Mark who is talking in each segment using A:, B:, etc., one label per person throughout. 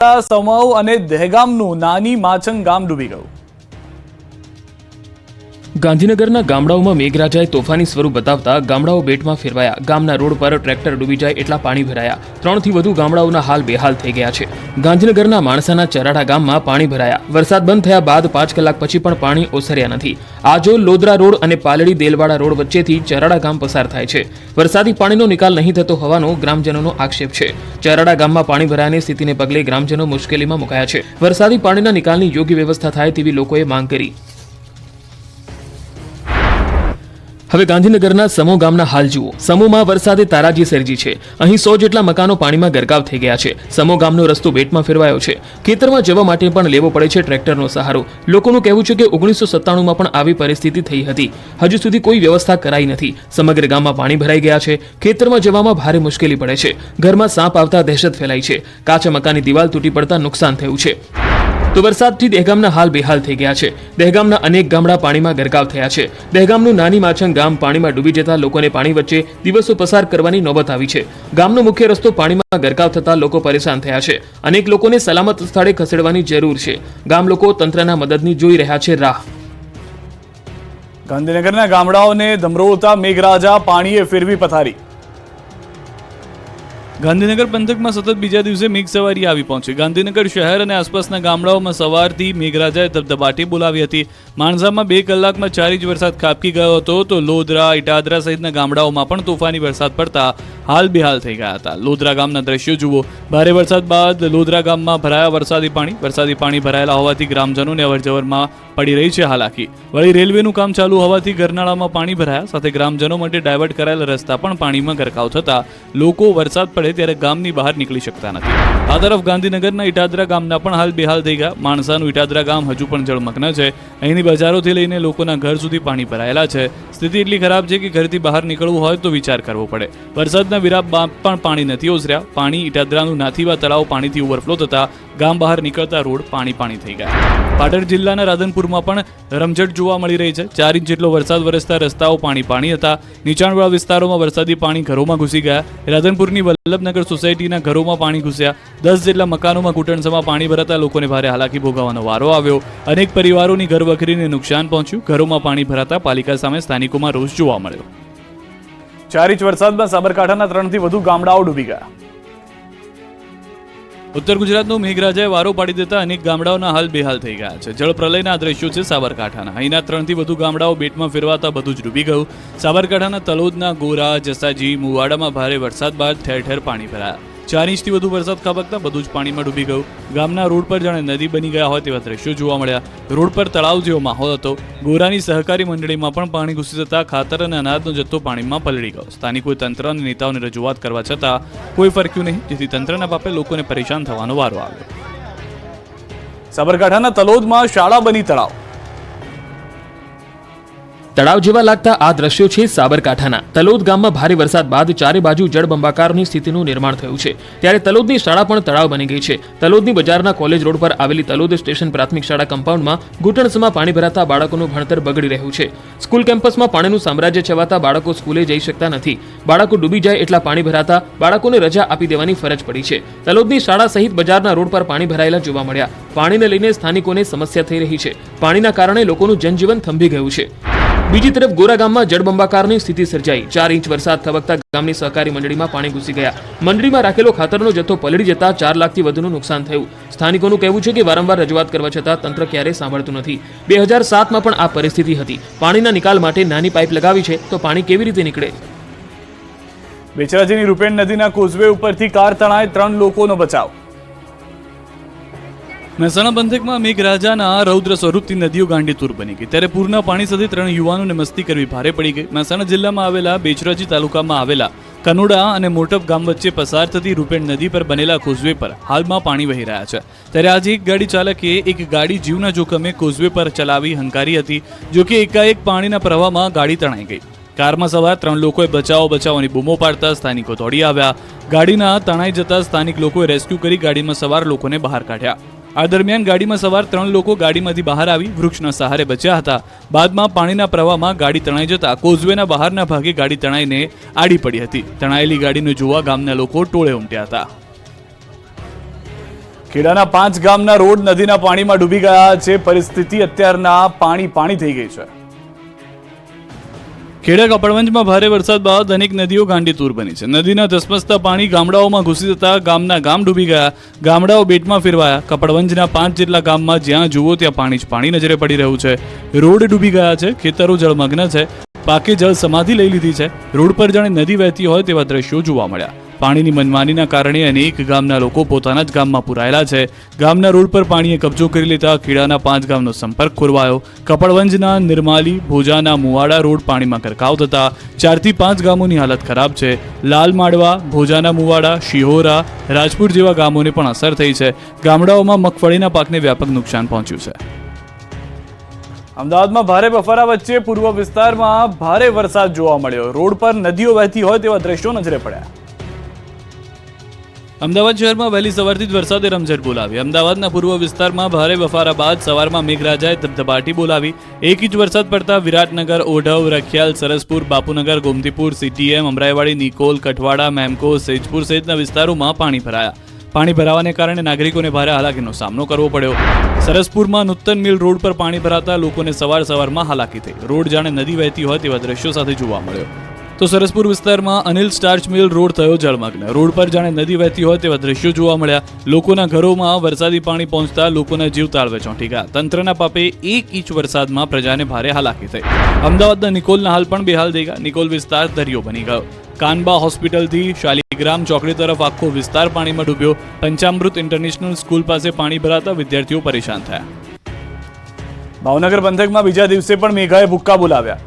A: સમવ અને દહેગામનું નાની માછંગ ગામ ડૂબી ગયું.
B: ગાંધીનગરના ગામડાઓમાં મેઘરાજાએ તોફાની સ્વરૂપ બતાવતા ગામડાઓ બેટમાં ફેરવાયા. ગામના રોડ પર ટ્રેક્ટર ડૂબી જાય એટલા પાણી ભરાયા. ત્રણથી વધુ ગામડાઓના હાલ બેહાલ થઈ ગયા છે. ગાંધીનગરના માણસાના ચરાડા ગામમાં પાણી ભરાયા. વરસાદ બંધ થયા બાદ પાંચ કલાક પછી પણ પાણી ઓસર્યા નથી. આજો લોદરા રોડ અને પાલડી દેલવાડા રોડ વચ્ચેથી ચરાડા ગામ પસાર થાય છે. વરસાદી પાણીનો નિકાલ નહીં થતો હોવાનો ગ્રામજનોનો આક્ષેપ છે. ચરાડા ગામમાં પાણી ભરાયાની સ્થિતિને પગલે ગ્રામજનો મુશ્કેલીમાં મુકાયા છે. વરસાદી પાણીના નિકાલની યોગ્ય વ્યવસ્થા થાય તેવી લોકોએ માંગ કરી. હવે ગાંધીનગરના સમો ગામના હાલ જુઓ. સમૂહમાં વરસાદે તારાજી સર્જી છે. અહીં સો જેટલા મકાનો પાણીમાં ગરકાવ થઈ ગયા છે. સમો ગામનો રસ્તો બેટમાં ફેરવાયો છે. ખેતરમાં જવા માટે પણ લેવો પડે છે ટ્રેક્ટરનો સહારો. લોકોનું કહેવું છે કે ઓગણીસો સત્તાણુંમાં પણ આવી પરિસ્થિતિ થઈ હતી. હજુ સુધી કોઈ વ્યવસ્થા કરાઈ નથી. સમગ્ર ગામમાં પાણી ભરાઈ ગયા છે. ખેતરમાં જવામાં ભારે મુશ્કેલી પડે છે. ઘરમાં સાપ આવતા દહેશત ફેલાઈ છે. કાચા મકાનની દિવાલ તૂટી પડતા નુકસાન થયું છે. તો વરસાદથી દહેગામના હાલ બેહાલ થઈ ગયા છે. દહેગામના અનેક ગામડા પાણીમાં ગરકાવ થયા છે. દહેગામનું નાની માછંગ ગામ પાણીમાં ડૂબી જતા લોકોને પાણી વચ્ચે દિવસો પસાર કરવાની નોબત આવી છે. ગામનો મુખ્ય રસ્તો પાણીમાં ગરકાવ થતા લોકો પરેશાન થયા છે. અનેક લોકોને સલામત સ્થળે ખસેડવાની જરૂર છે. ગામ લોકો તંત્રના મદદની જોઈ રહ્યા છે રાહ.
A: ગાંધીનગરના ગામડાઓને ધમરોળતા મેઘરાજા પાણીએ ફેરવી પથારી. ગાંધીનગર પંથકમાં સતત બીજા દિવસે મેઘ સવારી આવી પહોંચી. ગાંધીનગર શહેર અને આસપાસના ગામડાઓમાં સવારથી મેઘરાજાએ ધબધબાટી બોલાવી હતી. માણસામાં બે કલાકમાં ચાર ઇંચ વરસાદ ખાબકી ગયો હતો તો લોધરા ઇટાદરા સહિતના ગામડાઓમાં પણ તોફાની વરસાદ પડતા હાલ બેહાલ થઈ ગયા હતા. લોધરા ગામના દ્રશ્યો જુઓ. ભારે વરસાદ બાદ લોધરા ગામમાં ભરાયા વરસાદી પાણી. વરસાદી પાણી ભરાયેલા હોવાથી ગ્રામજનોને અવરજવરમાં પડી રહી છે હાલાકી. વળી રેલવેનું કામ ચાલુ હોવાથી ગરનાળામાં પાણી ભરાયા. સાથે ગ્રામજનો માટે ડાયવર્ટ કરાયેલા રસ્તા પણ પાણીમાં ગરકાવ થતા લોકો વરસાદ પડે ત્યારે ગામની બહાર નીકળી શકતા નથી. આ તરફ ગાંધીનગરના ઇટાદરા ગામના પણ હાલ બેહાલ થઈ ગયા. માણસાનું ઇટાદરા ગામ હજુ પણ જળમગ્ન છે. અહીંની બજારોથી લઈને લોકોના ઘર સુધી પાણી ભરાયેલા છે. સ્થિતિ એટલી ખરાબ છે કે ઘરથી બહાર નીકળવું હોય તો વિચાર કરવો પડે. વરસાદના બાદ પણ પાણી નથી ઓસર્યા. પાણી ઇટાદરાનું નાથીવા તળાવ પાણીથી ઓવરફ્લો થતા ગામ બહાર નીકળતા રોડ પાણી પાણી થઈ ગયા. પાટણ જિલ્લાના રાધનપુરમાં પણ રમઝટ જોવા મળી રહી છે. ચાર ઇંચ જેટલો વરસાદ વરસતા રસ્તાઓ પાણી પાણી હતા. નીચાણવાળા વિસ્તારોમાં વરસાદી પાણી ઘરોમાં ઘૂસી ગયા. રાધનપુરની વલ્લભનગર સોસાયટીના ઘરોમાં પાણી ઘૂસ્યા. દસ જેટલા મકાનોમાં ઘૂંટણસમાં પાણી ભરાતા લોકોને ભારે હાલાકી ભોગવવાનો વારો આવ્યો. અનેક પરિવારોની ઘરવખરીને નુકસાન પહોંચ્યું. ઘરોમાં પાણી ભરાતા પાલિકા સામે સ્થાનિકોમાં રોષ જોવા મળ્યો. ચાર ઇંચ વરસાદમાં સાબરકાંઠાના ત્રણથી વધુ ગામડાઓ ડૂબી ગયા. ઉત્તર ગુજરાતનું મેઘરાજાએ વારો પાડી દેતા અનેક ગામડાઓના હાલ બેહાલ થઈ ગયા છે. જળ પ્રલયના આ દ્રશ્યો છે સાબરકાંઠાના. અહીંના ત્રણથી વધુ ગામડાઓ બેટમાં ફેરવાતા બધું જ ડૂબી ગયું. સાબરકાંઠાના તલોદના ગોરા, જસાજી, મુવાડામાં ભારે વરસાદ બાદ ઠેર ઠેર પાણી ભરાયા. ચાર ઇંચથી વધુ વરસાદ ખાબકતા બધું જ પાણીમાં ડૂબી ગયું. ગામના રોડ પર જાણે નદી બની ગયા હોય તેવા દ્રશ્યો જોવા મળ્યા. રોડ પર તળાવ જેવો માહોલ હતો. ગોરાની સહકારી મંડળીમાં પણ પાણી ઘૂસી જતા ખાતર અને અનાજનો જથ્થો પાણીમાં પલળી ગયો. સ્થાનિકોએ તંત્ર અને નેતાઓને રજૂઆત કરવા છતાં કોઈ ફરક્યું નહીં, જેથી તંત્રના પાપે લોકોને પરેશાન થવાનો વારો આવ્યો. સાબરકાંઠાના તલોદમાં શાળા બની તળાવ.
B: તળાવ જેવા લાગતા આ દ્રશ્યો છે સાબરકાંઠાના. તલોદ ગામમાં ભારે વરસાદ બાદ ચારે બાજુ જળબંબાકારની સ્થિતિનું નિર્માણ થયું છે. ત્યારે તલોદની શાળા પણ તળાવ બની ગઈ છે. તલોદની બજારના કોલેજ રોડ પર આવેલી તલોદ સ્ટેશન પ્રાથમિક શાળા કમ્પાઉન્ડમાં ઘૂંટણસમાં પાણી ભરાતા બાળકોનું ભણતર બગડી રહ્યું છે. સ્કૂલ કેમ્પસમાં પાણીનું સામ્રાજ્ય છવાતા બાળકો સ્કૂલે જઈ શકતા નથી. બાળકો ડૂબી જાય એટલા પાણી ભરાતા બાળકોને રજા આપી દેવાની ફરજ પડી છે. તલોદની શાળા સહિત બજારના રોડ પર પાણી ભરાયેલા જોવા મળ્યા. પાણીને લઈને સ્થાનિકોને સમસ્યા થઈ રહી છે. પાણીના કારણે લોકોનું જનજીવન થંભી ગયું છે. બીજી તરફ ગોરા ગામમાં જળબંબાકારની સ્થિતિ સર્જાઈ. ચાર ઇંચ વરસાદ થબકતા ગામની સહકારી મંડળીમાં પાણી ઘૂસી ગયા. મંડળીમાં રાખેલો ખાતરનો જથ્થો પલળી જતા ચાર લાખથી વધુનું નુકસાન થયું. સ્થાનિકોનું કહેવું છે કે વારંવાર રજૂઆત કરવા છતાં તંત્ર ક્યારેય સાંભળતું નથી. બે હજાર સાતમાં પણ આ પરિસ્થિતિ હતી. પાણીના નિકાલ માટે નાની પાઇપ લગાવી છે તો પાણી કેવી રીતે નીકળે?
A: બેચરાજીની રૂપેણ નદીના કોઝવે ઉપરથી કાર તણાય ત્રણ લોકોનો બચાવ. મહેસાણા પંથકમાં મેઘરાજાના રૌદ્ર સ્વરૂપથી નદીઓ ગાંડીતુર બની ગઈ. ત્યારે પૂરના પાણી સાથે ત્રણ યુવાનોને મસ્તી કરવી ભારે પડી ગઈ. મહેસાણા જિલ્લામાં આવેલા બેચરાજી તાલુકામાં આવેલા કનોડા અને મોટપ ગામ વચ્ચે પસાર થતી રૂપેણ નદી પર બનેલા કોઝવે પર હાલમાં પાણી વહી રહ્યા છે. ત્યારે આજે એક ગાડી ચાલકે એક ગાડી જીવના જોખમે કોઝવે પર ચલાવી હંકારી હતી જોકે એકાએક પાણીના પ્રવાહમાં ગાડી તણાઈ ગઈ. કારમાં સવાર ત્રણ લોકોએ બચાવો બચાવવાની બૂમો પાડતા સ્થાનિકો દોડી આવ્યા. ગાડીના તણાઈ જતા સ્થાનિક લોકોએ રેસ્ક્યુ કરી ગાડીમાં સવાર લોકોને બહાર કાઢ્યા. આ દરમિયાન ગાડીમાં સવાર ત્રણ લોકો ગાડીમાંથી બહાર આવી વૃક્ષના સહારે બચ્યા હતા. બાદમાં પાણીના પ્રવાહમાં ગાડી તણાઈ જતા કોઝવેના બહારના ભાગે ગાડી તણાઈને આડી પડી હતી. તણાયેલી ગાડીને જોવા ગામના લોકો ટોળે ઉમટ્યા હતા. ખેડાના પાંચ ગામના રોડ નદીના પાણીમાં ડૂબી ગયા છે. પરિસ્થિતિ અત્યારના પાણી પાણી થઈ ગઈ છે. ખેડા કપડવંજમાં ભારે વરસાદ બાદ અનેક નદીઓ ગાંડીતૂર બની છે. નદીના ધસમસતા પાણી ગામડાઓમાં ઘૂસી જતા ગામના ગામ ડૂબી ગયા. ગામડાઓ બેટમાં ફેરવાયા. કપડવંજના પાંચ જેટલા ગામમાં જ્યાં જુઓ ત્યાં પાણી જ પાણી નજરે પડી રહ્યું છે. રોડ ડૂબી ગયા છે. ખેતરો જળમગ્ન છે. પાકે જળ સમાધિ લઈ લીધી છે. રોડ પર જાણે નદી વહેતી હોય તેવા દ્રશ્યો જોવા મળ્યા. પાણીની મનમાનીના કારણે અનેક ગામના લોકો પોતાના જ ગામમાં પુરાયેલા છે. ગામના રોડ પર પાણીએ કબજો કરી લેતા ખેડાના પાંચ ગામનો સંપર્ક ખોરવાયો. કપડવંજના, નિર્માલી, ભોજાના, મુવાડા રોડ પાણીમાં ગરકાવ થતા ચારથી પાંચ ગામોની હાલત ખરાબ છે. લાલ માડવા, ભોજાના મુવાડા, શિહોરા, રાજપુર જેવા ગામોને પણ અસર થઈ છે. ગામડાઓમાં મગફળીના પાકને વ્યાપક નુકસાન પહોંચ્યું છે. અમદાવાદમાં ભારે બફારા વચ્ચે પૂર્વ વિસ્તારમાં ભારે વરસાદ જોવા મળ્યો. રોડ પર નદીઓ વહેતી હોય તેવા દ્રશ્યો નજરે પડ્યા. અમદાવાદ શહેરમાં વહેલી સવારથી જ વરસાદે રમઝટ બોલાવી. અમદાવાદના પૂર્વ વિસ્તારમાં ભારે બફારા બાદ સવારમાં મેઘરાજાએ ધબધબાટી બોલાવી. એક ઇંચ વરસાદ પડતા વિરાટનગર, ઓઢવ, રખિયાલ, સરસપુર, બાપુનગર, ગોમતીપુર, સીટીએમ, અમરાઈવાડી, નિકોલ, કઠવાડા, મેમકો, સેજપુર સહિતના વિસ્તારોમાં પાણી ભરાયા. પાણી ભરાવાને કારણે નાગરિકોને ભારે હાલાકીનો સામનો કરવો પડ્યો. સરસપુરમાં નૂતન મિલ રોડ પર પાણી ભરાતા લોકોને સવાર સવારમાં હાલાકી થઈ. રોડ જાણે નદી વહેતી હોય તેવા દ્રશ્યો સાથે જોવા મળ્યો. તો સરસપુર વિસ્તારમાં અનિલ સ્ટાર્ચ મિલ રોડ થયો જળમગ્ન. રોડ પર જાણે નદી વહેતી હોય તેવા દ્રશ્યો જોવા મળ્યા. લોકોના ઘરોમાં વરસાદી પાણી પહોંચતા લોકોના જીવ તાળવે ચોંટી ગયા. તંત્રના પાપે એક ઇંચ વરસાદમાં પ્રજાને ભારે હાલાકી થઈ. અમદાવાદના નિકોલના હાલ પણ બેહાલ થઈ ગયા. નિકોલ વિસ્તાર દરિયો બની ગયો. કાનબા હોસ્પિટલથી શાલિગ્રામ ચોકડી તરફ આખો વિસ્તાર પાણીમાં ડૂબ્યો. પંચામૃત ઇન્ટરનેશનલ સ્કૂલ પાસે પાણી ભરાતા વિદ્યાર્થીઓ પરેશાન થયા. ભાવનગર પંથકમાં બીજા દિવસે પણ મેઘાએ ભૂક્કા બોલાવ્યા.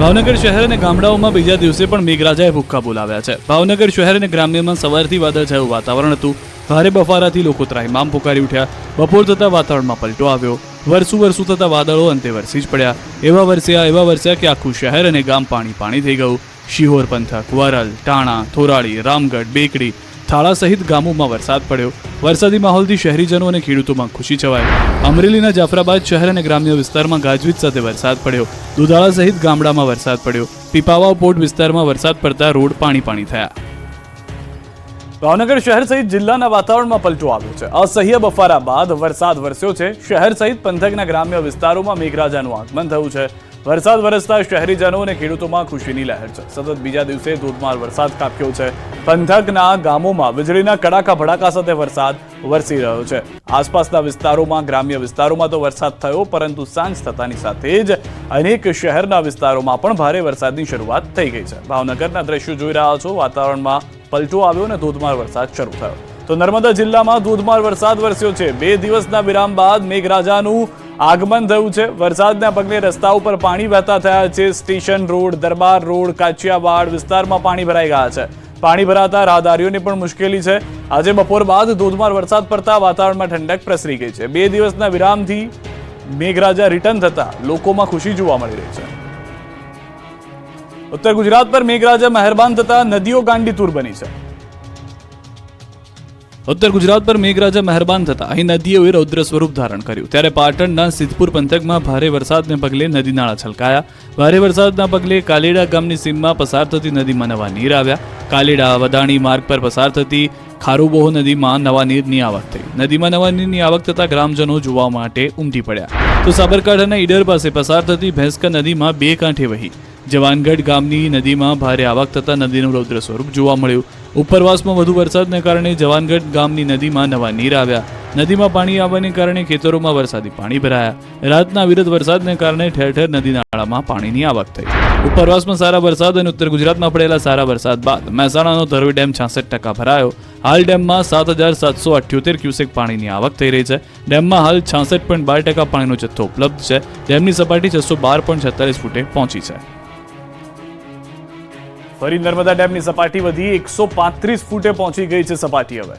A: ભાવનગર શહેર અને ગામડાઓમાં બીજા દિવસે પણ મેઘરાજાએ ભૂક્કા બોલાવ્યા છે. ભાવનગર શહેર અને ગ્રામ્યમાં સવારથી વાદળછાયું વાતાવરણ હતું. ભારે બફારાથી લોકો ત્રાહિમામ પુકારી ઉઠ્યા. બપોર થતાં વાતાવરણમાં પલટો આવ્યો. વરસું વરસું થતા વાદળો અંતે વરસી જ પડ્યા. એવા વરસ્યા એવા વરસ્યા કે આખું શહેર અને ગામ પાણી પાણી થઈ ગયું. શિહોર પંથક, વરલ, ટાણા, થોરાળી, રામગઢ, બેકડી થાળા સહિત ગામોમાં વરસાદ પડ્યો. વરસાદી માહોલથી શહેરીજનો અને ખેડૂતોમાં ખુશી છવાઈ. અમરેલીના જાફરાબાદ શહેર અને ગ્રામ્ય વિસ્તારમાં ગાજવીજ સાથે વરસાદ પડ્યો. દુધાળા સહિત ગામડામાં વરસાદ પડ્યો. પીપાવાવ પોર્ટ વિસ્તારમાં વરસાદ પડતા રોડ પાણી પાણી થયા. ભાવનગર શહેર સહિત જિલ્લાના વાતાવરણમાં પલટો આવ્યો છે. અસહ્ય બફારા બાદ વરસાદ વરસ્યો છે. શહેર સહિત પંથકના ગ્રામ્ય વિસ્તારોમાં મેઘરાજાનું આગમન થયું છે. વરસાદ વરસતા શહેરીજનો અને ખેડૂતોમાં ખુશીની લહેર છે. સતત બીજા દિવસે ધોધમાર વરસાદ કાપ્યો છે. પંથકના ગામોમાં વીજળીના કડાકા ભડાકા સાથે વરસાદ વરસી રહ્યો છે. આસપાસના વિસ્તારોમાં, ગ્રામ્ય વિસ્તારોમાં તો વરસાદ થયો, પરંતુ સાંજ થતાની સાથે જ અનેક શહેરના વિસ્તારોમાં પણ ભારે વરસાદની શરૂઆત થઈ ગઈ છે. ભાવનગરના દ્રશ્યો જોઈ રહ્યા છો. વાતાવરણમાં પલટો આવ્યો અને ધોધમાર વરસાદ શરૂ થયો. તો નર્મદા જિલ્લામાં ધોધમાર વરસાદ વરસ્યો છે. બે દિવસના વિરામ બાદ મેઘરાજાનું આગમન થયું છે. વરસાદના પગલે રસ્તા ઉપર પાણી વહેતા થયા છે. Station road, Darbar road Kachiyawad વિસ્તારમાં પાણી ભરાઈ ગયા છે. પાણી ભરાતા રાહદારીઓને પણ મુશ્કેલી છે. આજે બપોર બાદ ધોધમાર વરસાદ પડતા વાતાવરણમાં ઠંડક પ્રસરી ગઈ છે. બે દિવસના વિરામથી મેઘરાજા રિટર્ન થતા લોકોમાં ખુશી જોવા મળી રહી છે. ઉત્તર ગુજરાત પર મેઘરાજા મહેરબાન થતા નદીઓ ગાંડીતુર બની છે. ઉત્તર ગુજરાત પર મેઘરાજા મહેરબાન થતા અહીં નદીઓએ રૌદ્ર સ્વરૂપ ધારણ કર્યું. ત્યારે પાટણના સિદ્ધપુર પંથકમાં ભારે વરસાદને પગલે નદી નાળા છલકાયા. ભારે વરસાદના પગલે કાલેડા ગામની સીમમાં પસાર થતી નદીમાં નવા નીર આવ્યા. કાલેડા વદાણી માર્ગ પર પસાર થતી ખારુબોહ નદીમાં નવા નીરની આવક થઈ. નદીમાં નવા નીરની આવક થતા ગ્રામજનો જોવા માટે ઉમટી પડ્યા. તો સાબરકાંઠાના ઈડર પાસે પસાર થતી ભેંસકા નદીમાં બે કાંઠે વહી. જવાનગઢ ગામની નદીમાં ભારે આવક થતા નદીનું રૌદ્ર સ્વરૂપ જોવા મળ્યું. ઉપરવાસમાં વધુ વરસાદને કારણે જવાનગઢ ગામની નદીમાં નવા નીર આવ્યા. નદીમાં પાણી આવવાને કારણે ખેતરોમાં વરસાદી પાણી ભરાયા. રાતના વિરત વરસાદને કારણે ઠેર ઠેર નદી નાળામાં પાણીની આવક થઈ. ઉપરવાસમાં સારા વરસાદ અને ઉત્તર ગુજરાતમાં પડેલા સારા વરસાદ બાદ મહેસાણાનો ધરોઈ ડેમ છાસઠ ટકા ભરાયો. હાલ ડેમમાં સાત હજાર સાતસો અઠ્યોતેર ક્યુસેક પાણીની આવક થઈ રહી છે. ડેમમાં હાલ છાસઠ પોઈન્ટ બાર ટકા પાણીનો જથ્થો ઉપલબ્ધ છે. ડેમની સપાટી છસો બાર પોઈન્ટ છેતાલીસ ફૂટે પહોંચી છે. ફરી નર્મદા ડેમની સપાટી વધી એકસો પાંત્રીસ ફૂટે પહોંચી ગઈ છે સપાટી હવે.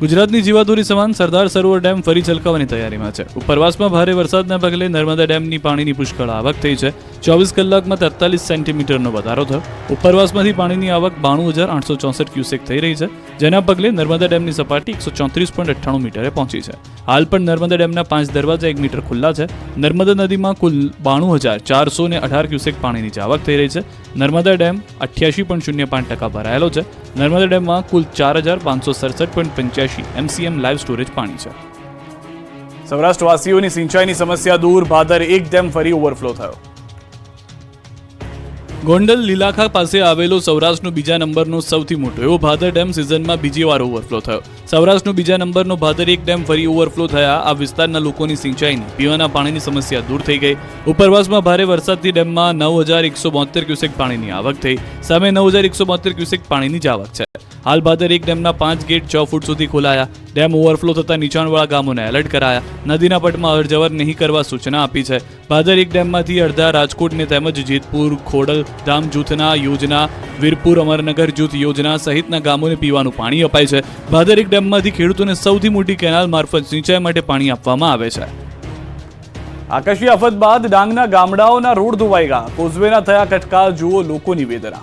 A: ગુજરાતની જીવાદોરી સમાન સરદાર સરોવર ડેમ ફરી છલકાવાની તૈયારીમાં છે. ઉપરવાસમાં ભારે વરસાદના પગલે નર્મદા ડેમની પાણીની પુષ્કળ આવક થઈ છે. ચોવીસ કલાકમાં તેતાલીસ સેન્ટીમીટરનો વધારો થયો. ઉપરવાસમાંથી પાણીની આવક બાણું હજાર આઠસો ચોસઠ ક્યુસેક થઈ રહી છે. જેના પગલે નર્મદા ડેમની સપાટી એકસો ચોત્રીસ પોઈન્ટ અઠ્ઠાણું મીટરે પહોંચી છે. હાલ પણ નર્મદા ડેમના પાંચ દરવાજા એક મીટર ખુલ્લા છે. નર્મદા નદીમાં કુલ બાણું હજાર ચારસો ને અઢાર ક્યુસેક પાણીની આવક થઈ રહી છે. નર્મદા ડેમ અઠ્યાસી પોઈન્ટ શૂન્ય પાંચ ટકા ભરાયેલો છે. નર્મદા ડેમમાં કુલ ચાર હજાર પાંચસો સડસઠ પોઈન્ટ પંચ્યાસી એમસીએમ લાઈવ સ્ટોરેજ પાણી છે સૌરાષ્ટ્રવાસીઓની સિંચાઈની સમસ્યા દૂર ભાદર એક ડેમ ફરી ઓવરફ્લો થયો. ગોંડલ લીલાખા પાસે આવેલો સૌરાષ્ટ્રનો બીજા નંબરનો સૌથી મોટો એવો ભાદર ડેમ સિઝનમાં બીજી વાર ઓવરફ્લો થયો. સૌરાષ્ટ્રનો બીજા નંબરનો ભાદર એક ડેમ ફરી ઓવરફ્લો થયા. આ વિસ્તારના લોકોની સિંચાઈની, પીવાના પાણીની સમસ્યા દૂર થઈ ગઈ. ઉપરવાસમાં ભારે વરસાદથી ડેમમાં નવ હજાર એકસો બોતેર ક્યુસેક પાણીની આવક થઈ. સામે નવ હજાર એકસો બોતેર ક્યુસેક પાણીની જ આવક છે. હાલ ભાદર એક ડેમના પાંચ ગેટ છ ફૂટ સુધી ખોલાયા. ડેમ ઓવરફ્લો થતાં નીચાણવાળા ગામોને એલર્ટ કરાયા. નદીના પટમાં અરજવર નહીં કરવા સૂચના આપી છે. ભાદર એક ડેમમાંથી અડધા રાજકોટને તેમજ જેતપુર, ખોડલ ધામ જૂથના યોજના, વીરપુર, અમરનગર જૂથ યોજના સહિતના ગામોને પીવાનું પાણી અપાય છે. ભાદર એક ડેમમાંથી ખેડૂતોને સૌથી મોટી કેનાલ મારફત સિંચાઈ માટે પાણી આપવામાં આવે છે. આકાશી આફત બાદ ડાંગના ગામડાઓના રોડ ધોવાઈ ગયા. કોઝવેના થયા કટકા જુઓ લોકોની વેદના.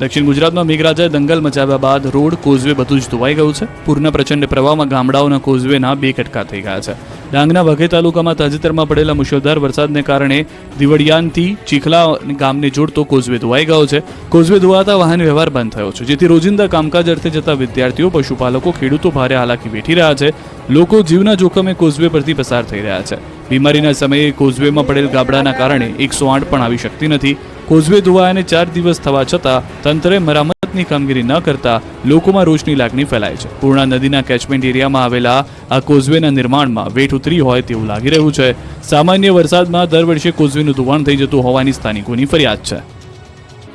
A: દક્ષિણ ગુજરાતમાં મેઘરાજાએ દંગલ મચાવ્યા બાદ રોડ, કોઝવે બધું જ ધોવાઈ ગયું છે. પૂરના પ્રચંડ પ્રવાહમાં ગામડાઓના કોઝવેના બે કટકા થઈ ગયા છે. ડાંગના વઘઈ તાલુકામાં તાજેતરમાં પડેલા મુશળધાર વરસાદને કારણે દિવડિયાનથી ચીખલા ગામને જોડતો કોઝવે ધોવાઈ ગયો છે. કોઝવે ધોવાતા વાહન વ્યવહાર બંધ થયો છે. જેથી રોજિંદા કામકાજ અર્થે જતા વિદ્યાર્થીઓ, પશુપાલકો, ખેડૂતો ભારે હાલાકી વેઠી રહ્યા છે. લોકો જીવના જોખમે કોઝવે પરથી પસાર થઈ રહ્યા છે. બીમારીના સમયે કોઝવેમાં પડેલ ગાબડાના કારણે એકસો આઠ પણ આવી શકતી નથી. કોઝવે ધોવાયાને ચાર દિવસ થવા છતાં તંત્રે મરામતની કામગીરી ન કરતા લોકોમાં રોષની લાગણી ફેલાય છે. પૂર્ણા નદીના કેચમેન્ટ એરિયામાં આવેલા આ કોઝવેના નિર્માણમાં વેઠ ઉતરી હોય તેવું લાગી રહ્યું છે. સામાન્ય વરસાદમાં દર વર્ષે કોઝવેનું ધોવાણ થઈ જતું હોવાની સ્થાનિકોની ફરિયાદ છે.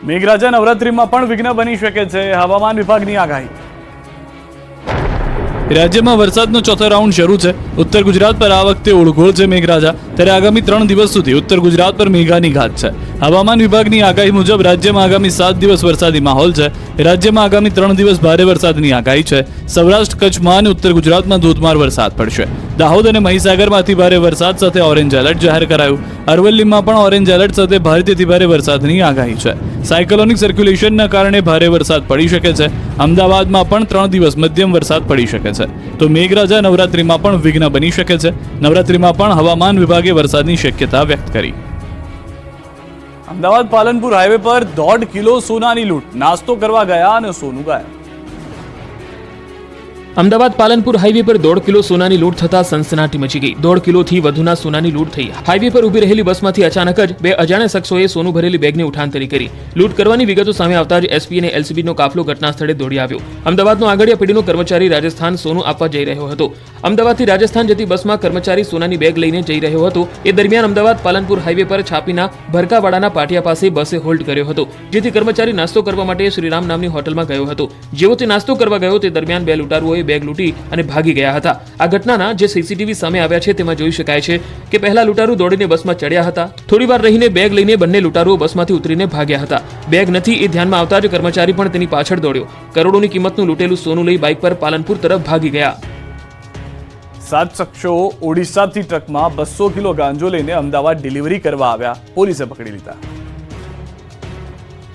A: મેઘરાજા નવરાત્રીમાં પણ વિઘ્ન બની શકે છે હવામાન વિભાગની આગાહી. રાજ્યમાં વરસાદનો ચોથો રાઉન્ડ શરૂ છે. ઉત્તર ગુજરાત પર આ વખતે ઓળઘોળ છે મેઘરાજા. ત્યારે આગામી ત્રણ દિવસ સુધી ઉત્તર ગુજરાત પર મેઘાની ઘાત છે. હવામાન વિભાગની આગાહી મુજબ રાજ્યમાં આગામી સાત દિવસ વરસાદી માહોલ છે. રાજ્યમાં આગામી ત્રણ દિવસ ભારે વરસાદની આગાહી છે. સૌરાષ્ટ્ર, કચ્છમાં અને ઉત્તર ગુજરાતમાં ધોધમાર વરસાદ પડશે. દાહોદ અને મહીસાગરમાંથી ભારે વરસાદ સાથે ઓરેન્જ એલર્ટ જાહેર કરાયું. અરવલ્લીમાં પણ ઓરેન્જ એલર્ટ સાથે ભારેથી ભારે વરસાદની આગાહી છે. સાયકલોનિક સર્ક્યુલેશનના કારણે ભારે વરસાદ પડી શકે છે. અમદાવાદમાં પણ ત્રણ દિવસ મધ્યમ વરસાદ પડી શકે છે. તો મેઘરાજા નવરાત્રિમાં પણ વિઘ્ન બની શકે છે. નવરાત્રિમાં પણ હવામાન વિભાગે વરસાદની શક્યતા વ્યક્ત કરી. અમદાવાદ પાલનપુર હાઈવે પર દોઢ કિલો સોનાની લૂંટ. નાસ્તો કરવા ગયા અને સોનું ગાયબ.
B: અમદાવાદ પાલનપુર હાઈવે પર દોઢ કિલો સોનાની લૂંટ થતા સનસનાટી મચી ગઈ. દોઢ કિલોથી વધુના સોનાની લૂંટ થઈ. હાઈવે પર ઊભી રહેલી બસમાંથી અચાનક જ બે અજાણ્યા શખ્સોએ સોનું ભરેલી બેગની ઉઠાંતરી કરી. લૂંટ કરવાની વિગતો સામે આવતા જ એસપી અને એલસીબીનો કાફલો ઘટના સ્થળે દોડી આવ્યો. અમદાવાદનો આગળિયા પેઢીનો કર્મચારી રાજસ્થાન સોનું આપવા જઈ રહ્યો હતો. અમદાવાદથી રાજસ્થાન જતી બસમાં કર્મચારી સોનાની બેગ લઈને જઈ રહ્યો હતો. એ દરમિયાન અમદાવાદ પાલનપુર હાઈવે પર છાપીના ભરકાવાડાના પાટિયા પાસે બસે હોલ્ડ કર્યો હતો, જેથી કર્મચારી નાસ્તો કરવા માટે શ્રીરામ નામની હોટલમાં ગયો હતો. જેવો તે નાસ્તો કરવા ગયો, તે દરમિયાન બે લૂંટારુઓએ બેગ લૂંટી અને ભાગી ગયા હતા. આ ઘટનાના જે સીસીટીવી સામે આવ્યા છે તેમાં જોઈ શકાય છે કે પહેલા લૂંટારૂ દોડીને બસમાં ચડ્યા હતા. થોડી વાર રહીને બેગ લઈને બંને લૂંટારૂઓ બસમાંથી ઉતરીને ભાગ્યા હતા. બેગ નથી એ ધ્યાનમાં આવતા જ કર્મચારી પણ તેની પાછળ દોડ્યો. કરોડોની કિંમતનું લૂંટેલું સોનું લઈ બાઇક પર પાલનપુર તરફ ભાગી ગયા.
A: સાત શખ્સો ઓડિશાથી ટ્રકમાં બસો કિલો ગાંજો લઈને અમદાવાદ ડિલિવરી કરવા આવ્યા. પોલીસે પકડી લીધા.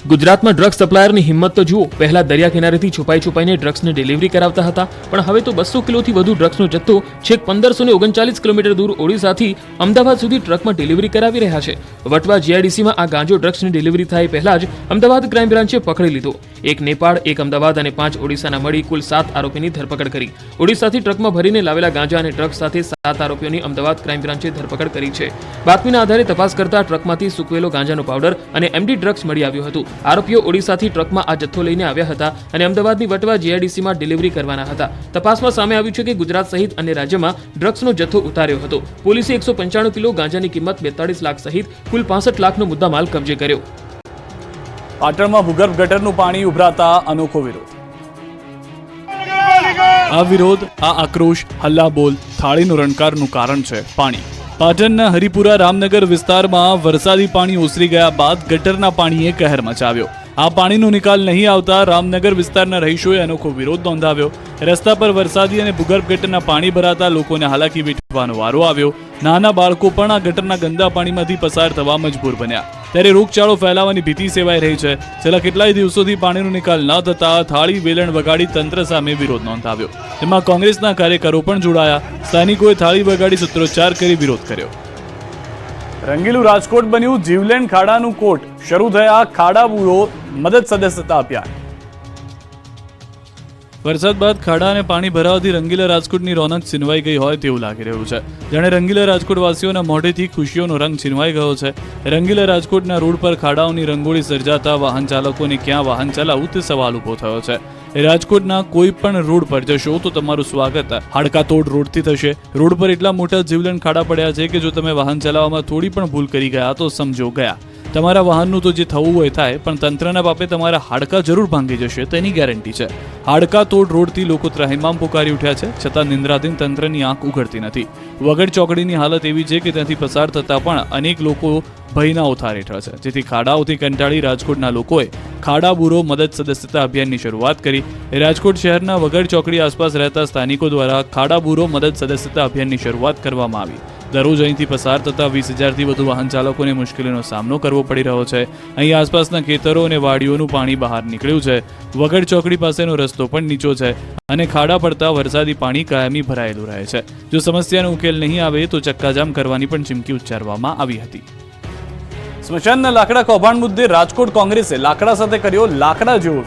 B: ગુજરાતમાં ડ્રગ્સ સપ્લાયરની હિંમત તો જુઓ, પહેલા દરિયા કિનારેથી છુપાઈ છુપાઈને ડ્રગ્સની ડિલિવરી કરાવતા હતા, પણ હવે તો બસો કિલોથી વધુ ડ્રગ્સનો જથ્થો છેક પંદરસો ને ઓગણચાલીસ કિલોમીટર દૂર ઓડિશાથી અમદાવાદ સુધી ટ્રકમાં ડિલિવરી કરાવી રહ્યા છે. વટવા જીઆઈડીસીમાં આ ગાંજો ડ્રગ્સની ડિલિવરી થાય પહેલા જ અમદાવાદ ક્રાઇમ બ્રાન્ચે પકડી લીધો. એક નેપાળ, એક અમદાવાદ અને પાંચ ઓડિશાના મળી કુલ સાત આરોપીની ધરપકડ કરી. ઓડિશાથી ટ્રકમાં ભરીને લાવેલા ગાંજા અને ડ્રગ્સ સાથે સાત આરોપીઓની અમદાવાદ ક્રાઇમ બ્રાન્ચે ધરપકડ કરી છે. બાતમીના આધારે તપાસ કરતા ટ્રકમાંથી સૂકવેલો ગાંજાનો પાવડર અને એમડી ડ્રગ્સ મળી આવ્યું હતું. આરોપીઓ ઓડિશાથી ટ્રકમાં આ જથ્થો લઈને આવ્યા હતા અને અમદાવાદની વટવા જીઆઈડીસીમાં ડિલિવરી કરવાના હતા. તપાસમાં સામે આવ્યું છે કે ગુજરાત સહિત અન્ય રાજ્યમાં ડ્રગ્સનો જથ્થો ઉતાર્યો હતો. પોલીસે એકસો પંચાણું કિલો ગાંજાની કિંમત બેતાળીસ લાખ સહિત કુલ પાસઠ લાખનો મુદ્દામાલ કબજે કર્યો.
A: પાટણમાં ભૂગર્ભ ગટરનું પાણી ઉભરાતા અનોખો વિરોધ. આ વિરોધ આ આક્રોશ હલ્લાબોલ થાળીનો રણકારનું કારણ છે પાણી. પાટણના હરિપુરા રામનગર વિસ્તારમાં વરસાદી પાણી ઓસરી ગયા બાદ ગટરના પાણીએ કહેર મચાવ્યો. આ પાણીનો નિકાલ નહીં આવતા રામનગર વિસ્તારના રહીશોએ અનોખો વિરોધ નોંધાવ્યો. રસ્તા પર વરસાદી અને ભૂગર્ભ ગટરના પાણી ભરાતા લોકોને હાલાકી વેઠવાનો વારો આવ્યો. નાના બાળકો પણ આ ગટરના ગંદા પાણીમાંથી પસાર થવા મજબૂર બન્યા. ત્યારે રોગચાળો ફેલાવાની ભીતિ સેવાઈ રહી છે. છેલ્લા કેટલાય દિવસોથી પાણીનો નિકાલ ન થતા થાળી, વેલણ વગાડી તંત્ર સામે વિરોધ નોંધાવ્યો. તેમાં કોંગ્રેસના કાર્યકરો પણ જોડાયા. સ્થાનિકોએ થાળી વગાડી સૂત્રોચ્ચાર કરી વિરોધ કર્યો. રંગીલું રાજકોટ બન્યું જીવલેણ ખાડાનું કોટ. શરૂ થયા ખાડા બુરો મદદ સદસ્યતા અભિયાન. વરસાદ બાદ ખાડા અને પાણી ભરાવાથી રંગીલા રાજકોટની રોનક છીનવાઈ ગઈ હોય તેવું લાગી રહ્યું છે. જાણે રંગીલા રાજકોટવાસીઓના મોઢેથી ખુશીઓનો રંગ છીનવાઈ ગયો છે. રંગીલા રાજકોટના રોડ પર ખાડાઓની રંગોળી સર્જાતા વાહન ચાલકોને ક્યાં વાહન ચલાવવું તે સવાલ ઊભો થયો છે. રાજકોટના કોઈ પણ રોડ પર જશો તો તમારું સ્વાગત હાડકાતોડ રોડથી થશે. રોડ પર એટલા મોટા જીવલેણ ખાડા પડ્યા છે કે જો તમે વાહન ચલાવવામાં થોડી પણ ભૂલ કરી ગયા તો સમજો ગયા. તમારા વાહનનું તો જે થવું હોય થાય, પણ તંત્રના બાપે તમારા હાડકા જરૂર ભાંગી જશે તેની ગેરંટી છે. હાડકા તોડ રોડથી લોકો ત્રાહિમામ પુકારી ઉઠ્યા છે, છતાં નિંદ્રાધીન તંત્રની આંખ ઉઘડતી નથી. વગર ચોકડીની હાલત એવી છે કે ત્યાંથી પસાર થતા પણ અનેક લોકો ભયના ઓથાર હેઠળ છે. જેથી ખાડાઓથી કંટાળી રાજકોટના લોકોએ ખાડા બુરો, મદદ સદસ્યતા અભિયાનની શરૂઆત કરી. રાજકોટ શહેરના વગર ચોકડી આસપાસ રહેતા સ્થાનિકો દ્વારા ખાડા બુરો, મદદ સદસ્યતા અભિયાનની શરૂઆત કરવામાં આવી. દરરોજ અહીંથી પસાર થતા વીસ હજારથી વધુ વાહન ચાલકોને મુશ્કેલીનો સામનો કરવો પડી રહ્યો છે. અહીં આસપાસના ખેતરો અને વાડીઓનું પાણી બહાર નીકળ્યું છે. વગર ચોકડી પાસેનો રસ્તો પણ નીચો છે અને ખાડા પડતા વરસાદી પાણી કાયમી ભરાયેલું રહે છે. જો સમસ્યાનો ઉકેલ નહીં આવે તો ચક્કાજામ કરવાની પણ ચીમકી ઉચ્ચારવામાં આવી હતી. સ્મશાનના લાકડા કૌભાંડ મુદ્દે રાજકોટ કોંગ્રેસે લાકડા સાથે કર્યો લાકડા જેવો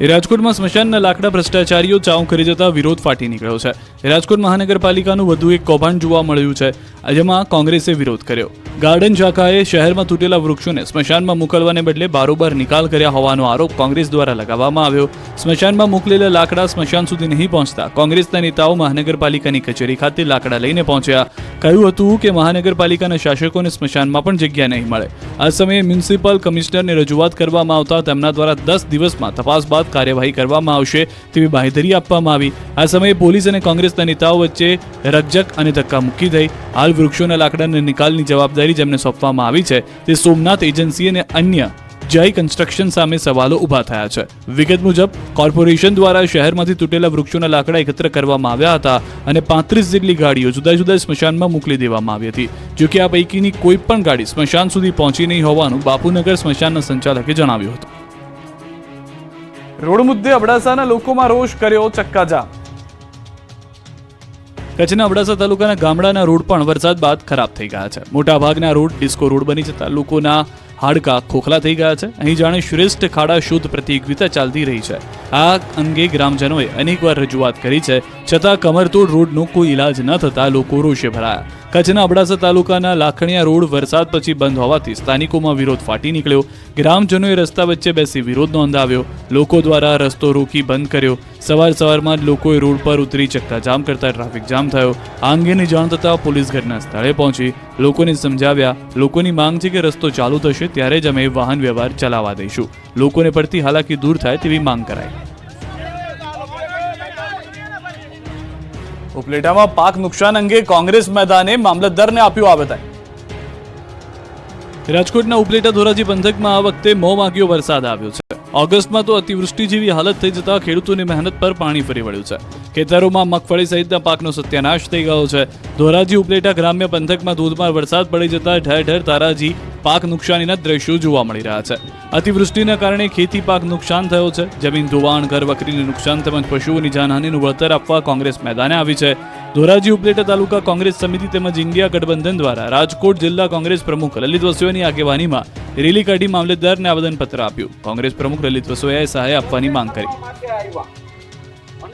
A: એ રાજકોટમાં સ્મશાનના લાકડા ભ્રષ્ટાચારીઓ ચાઉ કરી જતા વિરોધ ફાટી નીકળ્યો છે. રાજકોટ મહાનગરપાલિકાનું વધુ એક કૌભાંડ જોવા મળ્યું છે. જેમાં કોંગ્રેસે વિરોધ કર્યો. ગાર્ડન શાખાએ શહેરમાં તૂટેલા વૃક્ષોને સ્મશાનમાં મોકલવાને બદલે બારોબાર નિકાલ કર્યા હોવાનો આરોપ કોંગ્રેસ દ્વારા લગાવવામાં આવ્યો. સ્મશાનમાં મોકલેલા લાકડા સ્મશાન સુધી નહીં પહોંચતા કોંગ્રેસના નેતાઓ મહાનગરપાલિકાની કચેરી ખાતે લાકડા લઈને પહોંચ્યા. કહ્યું હતું કે મહાનગરપાલિકાના શાસકોને સ્મશાનમાં પણ જગ્યા નહીં મળે. આ સમયે મ્યુનિસિપલ કમિશનરને રજૂઆત કરવામાં આવતા તેમના દ્વારા દસ દિવસમાં તપાસ બાદ કાર્યવાહી કરવામાં આવશે તેવી બાંહેધરી આપવામાં આવી. આ સમયે પોલીસ અને કોંગ્રેસના નેતાઓ વચ્ચે રકઝક અને ધક્કામુક્કી થઈ. હાલ વૃક્ષોના લાકડાના નિકાલની જવાબદારી જેમને સોંપવામાં આવી છે તે સોમનાથ એજન્સી અને અન્ય જય કન્સ્ટ્રક્શન સામે સવાલો ઊભા થયા છે. વિગત મુજબ, કોર્પોરેશન દ્વારા શહેરમાંથી તૂટેલા વૃક્ષોના લાકડા એકત્ર કરવામાં આવ્યા હતા અને પાંત્રીસ જેટલી ગાડીઓ જુદા જુદા સ્મશાનમાં મોકલી દેવામાં આવી હતી. જોકે આ પૈકીની કોઈ પણ ગાડી સ્મશાન સુધી પહોંચી નહીં હોવાનું બાપુનગર સ્મશાનના સંચાલકે જણાવ્યું હતું. રોડ મુદ્દે અબડાસાના લોકોમાં રોષ કર્યો ચક્કાજામ કચ્છના અબડાસા તાલુકાના ગામડાના રોડ પણ વરસાદ બાદ ખરાબ થઈ ગયા છે. મોટાભાગના રોડ ડિસ્કો રોડ બની જતા લોકોના હાડકા ખોખલા થઈ ગયા છે. અહીં જાણે શ્રેષ્ઠ ખાડા શોધ પ્રતિયોગિતા ચાલતી રહી છે. આ અંગે ગ્રામજનોએ અનેકવાર રજૂઆત કરી છે. છતાં કમરતોડ રોડનો કોઈ ઇલાજ ન થતા લોકો રોષે ભરાયા. કચ્છના અબડાસા તાલુકાના લાખણીયા રોડ વરસાદ પછી બંધ હોવાથી સ્થાનિકોમાં વિરોધ ફાટી નીકળ્યો. ગ્રામજનોએ રસ્તા વચ્ચે બેસી વિરોધ નોંધાવ્યો લોકો દ્વારા રસ્તો રોકી બંધ કર્યો. સવાર સવારમાં જ લોકોએ રોડ પર ઉતરી ચક્કાજામ કરતા ટ્રાફિક જામ થયો. આ અંગેની જાણ થતાં પોલીસ ઘટના સ્થળે પહોંચી. લોકોને સમજાવ્યા, લોકોની માંગ છે કે રસ્તો ચાલુ થશે ત્યારે જ અમે વાહન વ્યવહાર ચલાવવા દઈશું. લોકોને પડતી હાલાકી દૂર થાય તેવી માંગ કરાઈ. ઉપલેટામાં પાક નુકસાન અંગે કોંગ્રેસ મેદાને મામલતદારને આપ્યું આવેદન. રાજકોટના ઉપલેટા ધોરાજી પંથકમાં આ વખતે મોં માગ્યો વરસાદ આવ્યો છે. ઓગસ્ટમાં તો અતિવૃષ્ટિ જેવી હાલત થઈ જતા ખેડૂતોની મહેનત પર પાણી ફરી વળ્યું છે. ખેતરોમાં મગફળી સહિતના પાકનો સત્યાનાશ થઈ ગયો છે. ધોરાજી, ઉપલેટા ગ્રામ્ય પંથકમાં ધોધમાર વરસાદ પડી જતા ઠેર ઠેર તારાજી પાક નુકસાનીના દ્રશ્યો જોવા મળી રહ્યા છે. અતિવૃષ્ટિના કારણે ખેતી પાક નુકસાન થયો છે. જમીન ધોવાણ, ઘર વકરીને નુકસાન તેમજ પશુઓની જાનહાનિનું વળતર આપવા કોંગ્રેસ મેદાને આવી છે. ધોરાજી, ઉપલેટા તાલુકા કોંગ્રેસ સમિતિ તેમજ ઇન્ડિયા ગઠબંધન દ્વારા રાજકોટ જિલ્લા કોંગ્રેસ પ્રમુખ લલિત વસોયાની આગેવાનીમાં રેલી કાઢી મામલતદારને આવેદનપત્ર આપ્યું. કોંગ્રેસ પ્રમુખ લલિત વસોયાએ સહાય આપવાની માંગ કરી.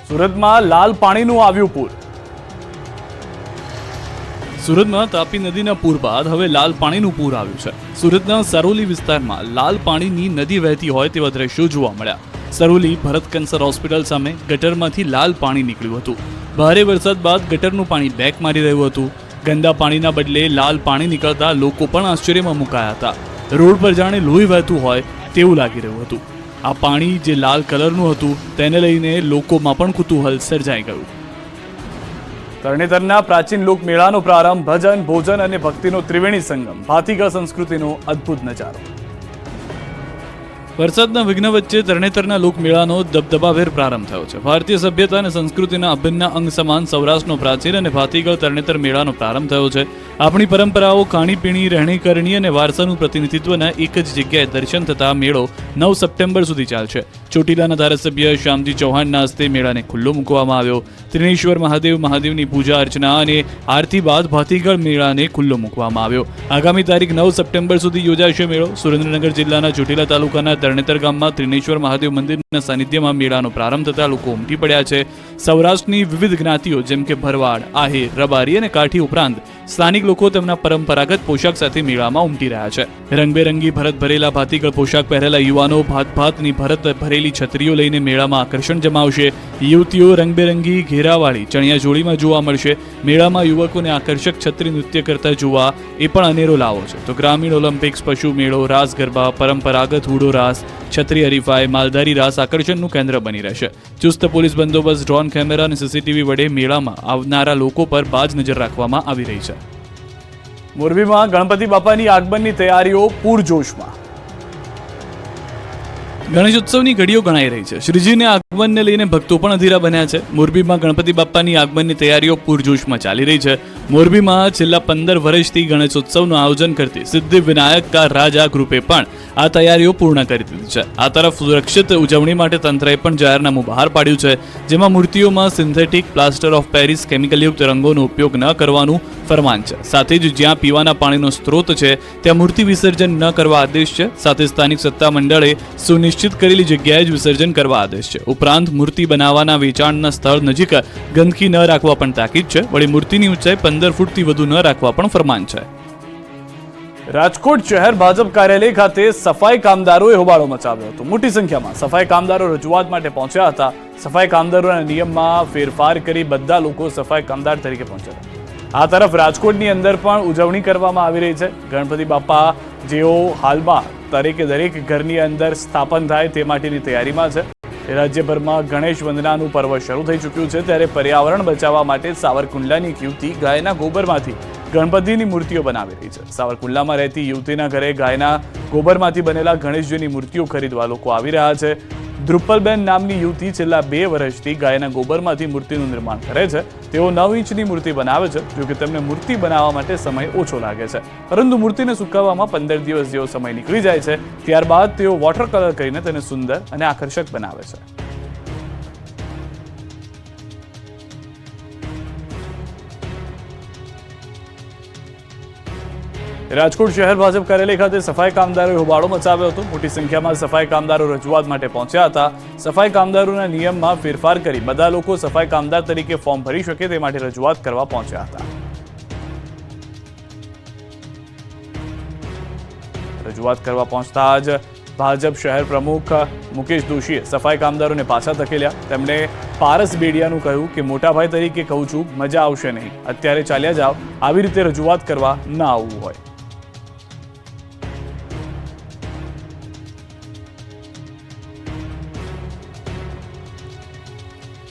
A: સુરતમાં લાલ પાણીનું આવ્યું પૂર. સુરતમાં તાપી નદીના પૂર બાદ હવે લાલ પાણીનું પૂર આવ્યું છે. સુરતના સરોલી વિસ્તારમાં લાલ પાણીની નદી વહેતી હોય તેવા દ્રશ્યો જોવા મળ્યા. સરોલી ભરત કેન્સર હોસ્પિટલ સામે ગટરમાંથી લાલ પાણી નીકળ્યું હતું. ભારે વરસાદ બાદ ગટરનું પાણી બેક મારી રહ્યું હતું. ગંદા પાણીના બદલે લાલ પાણી નીકળતા લોકો પણ આશ્ચર્યમાં મુકાયા હતા. રોડ પર જાણે લોહી વહેતું હોય તેવું લાગી રહ્યું હતું. આ પાણી જે લાલ કલરનું હતું, તેને લઈને લોકોમાં પણ કુતૂહલ સર્જાઈ ગયું. તરણેતરના પ્રાચીન લોકમેળાનો પ્રારંભ ભજન, ભોજન અને ભક્તિનો ત્રિવેણી સંગમ ભાતિકા સંસ્કૃતિનો અદ્ભુત નજારો. વરસાદના વિઘ્ન વચ્ચે તરણેતરના લોકમેળાનો દબદબાભેર પ્રારંભ થયો છે. ભારતીય સભ્યતા અને સંસ્કૃતિના અભિન્ન અંગ સમાન સૌરાષ્ટ્રનો પ્રાચીન અને ભાતીગળ તરણેતર મેળાનો પ્રારંભ થયો છે. આપણી પરંપરાઓ ખાણીપીણી, રહેણીકરણી અને વારસાનું પ્રતિનિધિત્વના એક જ જગ્યાએ દર્શન થતા મેળો નવ સપ્ટેમ્બર સુધી ચાલશે. ચોટીલાના ધારાસભ્ય શ્યામજી ચૌહાણના હસ્તે મેળાને ખુલ્લો મૂકવામાં આવ્યો. ત્રિનેશ્વર મહાદેવ મહાદેવની પૂજા અર્ચના અને આરતી બાદ ભાતીગળ મેળાને ખુલ્લો મૂકવામાં આવ્યો. આગામી તારીખ નવ સપ્ટેમ્બર સુધી યોજાશે મેળો. સુરેન્દ્રનગર જિલ્લાના ચોટીલા તાલુકાના તરણેતર ગામમાં ત્રિનેશ્વર મહાદેવ મંદિરના સાનિધ્યમાં મેળાનો પ્રારંભ થતા લોકો ઉમટી પડ્યા છે. સૌરાષ્ટ્રની વિવિધ જ્ઞાતિઓ જેમ કે ભરવાડ, આહિર, રબારી અને કાઠી ઉપરાંત સ્થાનિક લોકો તેમના પરંપરાગત પોશાક સાથે મેળામાં ઉમટી રહ્યા છે. રંગબેરંગી ભરત ભરેલા ભાતીગળ પોશાક પહેરેલા યુવાનો ભાત ભાતની ભરત ભરેલી છત્રીઓ લઈને મેળામાં આકર્ષણ જમાવશે. યુવતીઓ રંગબેરંગી ઘેરાવાળી ચણિયા જોડીમાં જોવા મળશે. મેળામાં યુવકોને આકર્ષક છત્રી નૃત્ય કરતા જોવા એ પણ અનેરો લાવો છે. તો ગ્રામીણ ઓલિમ્પિક્સ પશુ મેળો, રાસ ગરબા, પરંપરાગત હુડો રાસ, છત્રી હરીફાઈ, માલધારી રાસ આકર્ષણનું કેન્દ્ર બની રહેશે. ચુસ્ત પોલીસ બંદોબસ્ત, ડ્રોન કેમેરા અને સીસીટીવી વડે મેળામાં આવનારા લોકો પર બાજ નજર રાખવામાં આવી રહી છે. મોરબીમાં ગણપતિ બાપાની આગમનની તૈયારીઓ પૂરજોશમાં. ગણેશોત્સવની ઘડીઓ ગણાઈ રહી છે. શ્રીજીને આગમનને લઈને ભક્તો પણ અધીરા બન્યા છે. મોરબીમાં ગણપતિ બાપ્પાની આગમનની તૈયારીઓ પૂરજોશમાં ચાલી રહી છે. મોરબીમાં છેલ્લા પંદર વર્ષથી ગણેશ ઉત્સવનું આયોજન કરતી સિદ્ધિ વિનાયક કા રાજા ગ્રુપે પણ આ તૈયારીઓ પૂર્ણ કરી દીધી છે. આ તરફ સુરક્ષિત ઉજવણી માટે તંત્રએ પણ જાહેરનામું બહાર પાડ્યું છે, જેમાં મૂર્તિઓમાં સિન્થેટિક પ્લાસ્ટર ઓફ પેરિસ કેમિકલયુક્ત રંગોનો ઉપયોગ ન કરવાનું ફરમાન છે. સાથે જ જ્યાં પીવાના પાણીનો સ્ત્રોત છે, ત્યાં મૂર્તિ વિસર્જન ન કરવા આદેશ છે. સાથે સ્થાનિક સત્તા મંડળે સુનિશ્ચિત કરેલી જગ્યાએ જ વિસર્જન કરવા આદેશ છે. ઉપરાંત મૂર્તિ બનાવવાના વેચાણના સ્થળ નજીક ગંદકી ન રાખવા પણ તાકીદ છે. વળી મૂર્તિની ઊંચાઈ પંદર ફૂટથી વધુ ન રાખવા પણ ફરમાન છે. રાજકોટ શહેર ભાજપ કાર્યાલય ખાતે સફાઈ કામદારોએ હોબાળો મચાવ્યો હતો. મોટી સંખ્યામાં સફાઈ કામદારો રજૂઆત માટે પહોંચ્યા હતા. સફાઈ કામદારોના નિયમમાં ફેરફાર કરી બધા લોકો સફાઈ કામદાર તરીકે પહોંચ્યા આ તરફ રાજકોટની અંદર પણ ઉજવણી કરવામાં આવી રહી છે. ગણપતિ બાપા જેઓ હાલમાં દરેકે દરેક ઘરની અંદર સ્થાપન થાય તે માટેની તૈયારીમાં છે. રાજ્યભરમાં ગણેશ વંદનાનું પર્વ શરૂ થઈ ચૂક્યું છે ત્યારે પર્યાવરણ બચાવવા માટે સાવરકુંડલાની યુવતી ગાયના ગોબરમાંથી ગણપતિની મૂર્તિઓ બનાવી રહી છે. સાવરકુંડલામાં રહેતી યુવતીના ઘરે ગાયના ગોબરમાંથી બનેલા ગણેશજીની મૂર્તિઓ ખરીદવા લોકો આવી રહ્યા છે. ધ્રુપલબેન નામની યુવતી છેલ્લા બે વર્ષથી ગાયના ગોબરમાંથી મૂર્તિનું નિર્માણ કરે છે. તેઓ નવ ઇંચની મૂર્તિ બનાવે છે, જો કે તેમને મૂર્તિ બનાવવા માટે સમય ઓછો લાગે છે. પરંતુ મૂર્તિને સુકાવવામાં પંદર દિવસ જેવો સમય નીકળી જાય છે. ત્યારબાદ તેઓ વોટર કલર કરીને તેને સુંદર અને આકર્ષક બનાવે છે. રાજકોટ શહેર ભાજપ કાર્યાલય ખાતે સફાઈ કામદારોએ હોબાળો મચાવ્યો હતો. મોટી સંખ્યામાં સફાઈ કામદારો રજૂઆત માટે પહોંચ્યા હતા. સફાઈ કામદારોના નિયમમાં ફેરફાર કરી બધા લોકો સફાઈ કામદાર તરીકે ફોર્મ ભરી શકે તે માટે રજૂઆત કરવા પહોંચ્યા હતા. રજૂઆત કરવા પહોંચતા જ ભાજપ શહેર પ્રમુખ મુકેશ દોશીએ સફાઈ કામદારોને પાછા ધકેલ્યા. તેમણે પારસ બેડિયાનું કહ્યું કે મોટાભાઈ તરીકે કહું છું, મજા આવશે નહીં. અત્યારે ચાલ્યા જાઓ. આવી રીતે રજૂઆત કરવા ના આવવું હોય.